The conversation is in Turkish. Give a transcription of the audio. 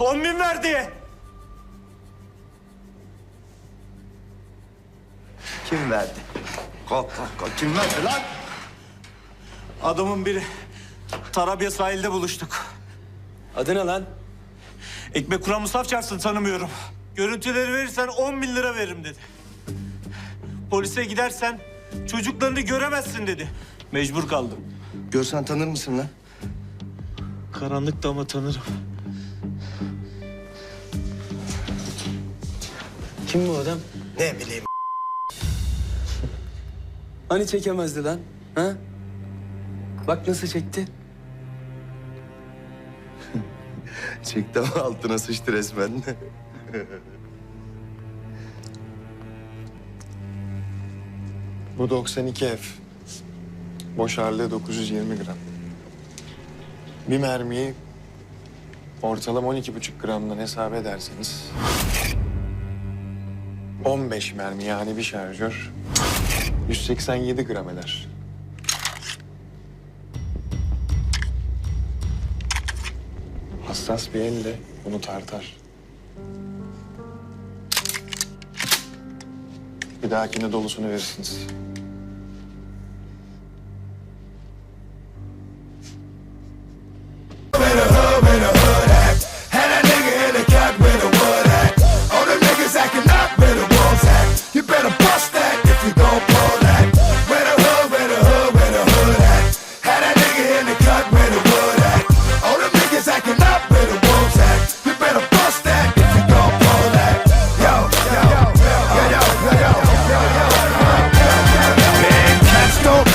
On bin verdi. Kim verdi? Kalk kalk kalk. Kim verdi lan? Adamın biri. Tarabya sahilde buluştuk. Adı ne lan? Ekmek kuran Musaf çarpsın tanımıyorum. Görüntüleri verirsen 10 bin lira veririm dedi. Polise gidersen çocuklarını göremezsin dedi. Mecbur kaldım. Görsen tanır mısın lan? Karanlıkta ama tanırım. Kim bu adam? Ne bileyim. Hani çekemezdi lan? Ha? Bak nasıl çekti. Çekti ama altına sıçtı resmen. Bu 92 F. Boş ağırlığı 920 gram. Bir mermiyi ortalama 12,5 gramdan hesap ederseniz... 15 mermi yani bir şarjör 187 gram eder. Hassas bir elle bunu tartar. Bir dahakine dolusunu verirsiniz.